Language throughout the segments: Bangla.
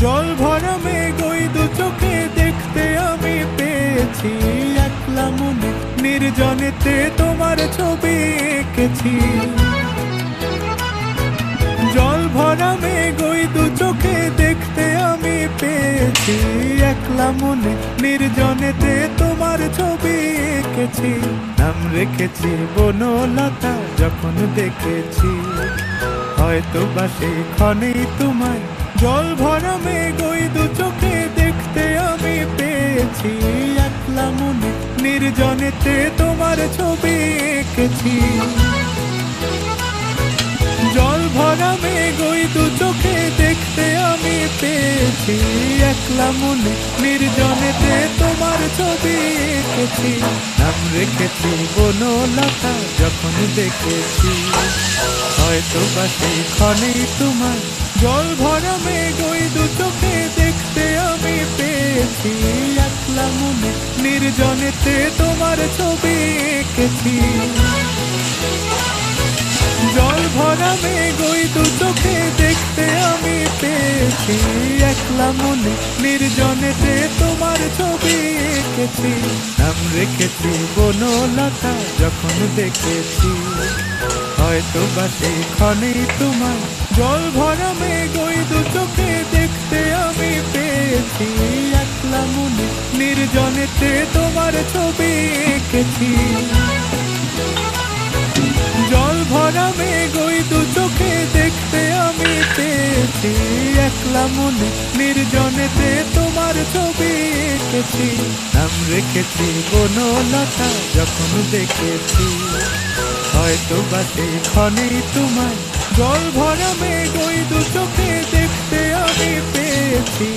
জল ভরা ওই দু চোখে দেখতে আমি পেয়েছি। একলা মনে নির্জনেতে তোমার ছবি এঁকেছি। জল ভরা ওই দু চোখে দেখতে আমি পেয়েছি। একলা মনে নির্জনেতে তোমার ছবি এঁকেছি। নাম রেখেছি বনলতা, যখন দেখেছি। হয়তো বা সেই তোমায় জল ভরা মেঘ ওই দু চোখে দেখতে আমি পেয়েছি। একলা মনে নির্জনেতে তোমার ছবি এঁকেছি। জল ভরা মেঘ পেয়েছি একলা মনে নির্জনেতে তোমার ছবি এঁকেছি। নাম রেখেছি বনলতা যখন দেখেছি। হয়তো বা সেই তোমার জল ভরা মেঘ ওই দু চোখে দেখতে আমি পেয়েছি। একলা মনে নির্জনেতে তোমার ছবি এঁকেছি। জল ভরা মেঘ ওই দু চোখে দেখতে আমি পেয়েছি। একলা মনে নির্জনেতে তোমার ছবি এঁকেছি। নাম রেখেছি বনলতা যখন দেখেছি। হয়তো বা ক্ষণেই তোমার জল ভরা মেঘ ওই দু চোখে দেখতে আমি পেয়েছি। একলা মনে নির্জনেতে তোমার ছবি এঁকেছি। চোখে দেখতে আমি পেয়েছি। একলা মনে নির্জনেতে তোমার ছবি এঁকেছি। নাম রেখেছি বনলতা, যখন দেখেছি। হয়তো বা সেই ক্ষণেই তোমার জল ভরা মেঘ, ওই দু চোখে দেখতে আমি পেয়েছি।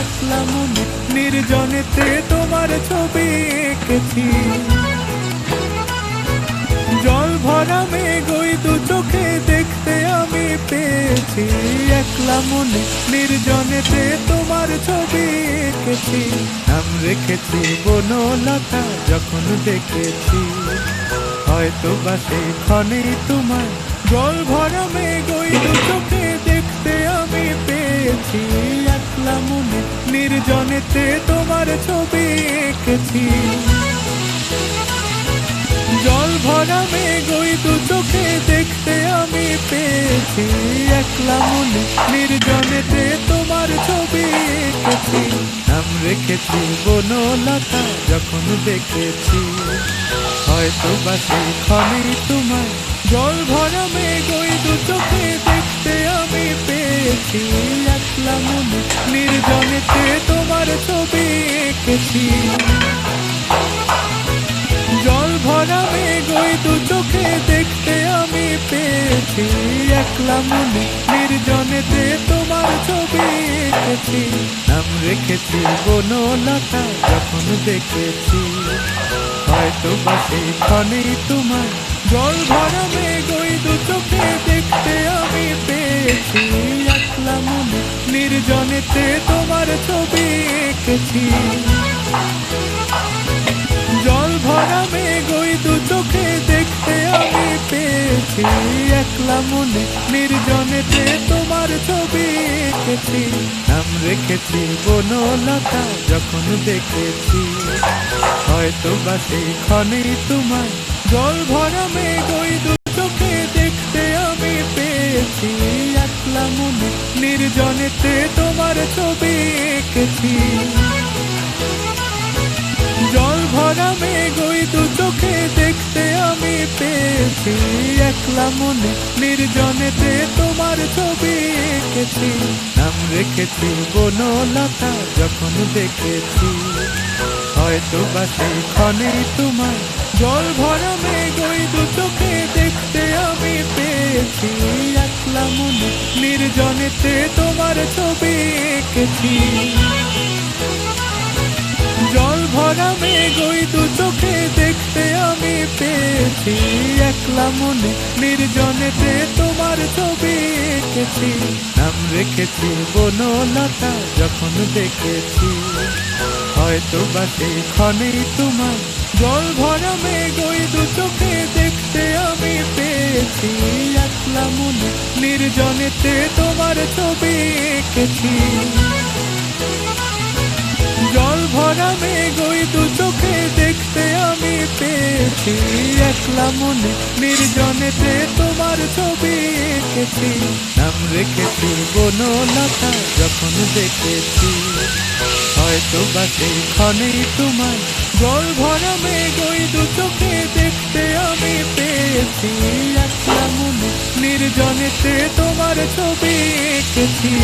একলা মনে নির্জনেতে তোমার ছবি এঁকেছি। জল ভরা মেঘ চোখে দেখতে আমি পেয়েছি। একলা মনে নির্জনেতে তোমার ছবি এঁকেছি। নাম রেখেছি বনলতা যখন দেখেছি। হয়তো বা ক্ষণেই তোমার জল ভরা মেঘ ওই দু চোখে দেখতে আমি পেয়েছি। একলা মনে নির্জনেতে তোমার ছবি এঁকেছি। জল ভরা মেঘ ওই দু চোখে দেখতে আমি পেয়েছি। একলা মনে নির্জনেতে তোমার ছবি এঁকেছি। নাম রেখেছি বনলতা, যখন দেখেছি। হয়তো বা ক্ষণেই তোমার জল ভরা মেঘ ওই দু চোখে দেখতে আমি পেয়েছি। একলা মনে নির্জনেতে তোমার ছবি এঁকেছি। ভরা মেঘ দু চোখে দেখতে আমি পেয়েছি। একলা মনে নির্জনেতে তোমার ছবি এঁকেছি। নাম রেখেছি বনলতা, যখন দেখেছি। হয়তো বা সেই তোমার জল ভরা মেঘ ওই দু চোখে দেখতে আমি পেয়েছি। একলা মনে নির্জনেতে তোমার ছবি এঁকেছি। পেয়েছি একলা মনে নির্জনেতে তোমার ছবি এঁকেছি। নাম রেখেছি বনলতা, যখন দেখেছি। হয়তো বা সেই তোমার জল ভরা মেঘ, ওই দু চোখে দেখতে আমি পেয়েছি। একলা মনে নির্জনেতে তোমার ছবি এঁকেছি। জল ভরা মেঘ, ওই দু পেয়েছি একলা মনে নির্জনেতে তোমার ছবি এঁকেছি। নাম রেখেছি বনলতা, যখন দেখেছি। হয়তো বা সেই ক্ষণেই তোমার জল ভরা মেঘ ওই দু চোখে দেখতে আমি পেয়েছি। একলা মনে নির্জনেতে তোমার ছবি এঁকেছি। জল ভরা মেঘ ওই দু চোখে দেখতে আমি পেয়েছি। একলা মনে নির্জনেতে তোমার ছবি এঁকেছি, নাম রেখেছি বনলতা যখন দেখেছি। হয়তো বা সেই তোমার জল ভরা মেঘ ওই দু চোখে দেখতে আমি পেয়েছি। একলা মনে, নির্জনেতে তোমার ছবি এঁকেছি। ভরা মেঘ ওই দু চোখে দেখতে আমি পেয়েছি। একলা মনে নির্জনেতে তোমার ছবি এঁকেছি। নাম রেখেছি বনলতা, যখন দেখেছি। হয়তো বা সেই তোমার জল ভরা মেঘ ওই দু চোখে দেখতে আমি পেয়েছি। একলা মনে নির্জনেতে তোমার ছবি এঁকেছি।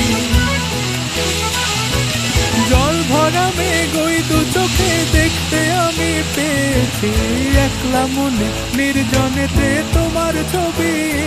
পেয়েছি একলা মনে নির্জনেতে তোমার ছবি।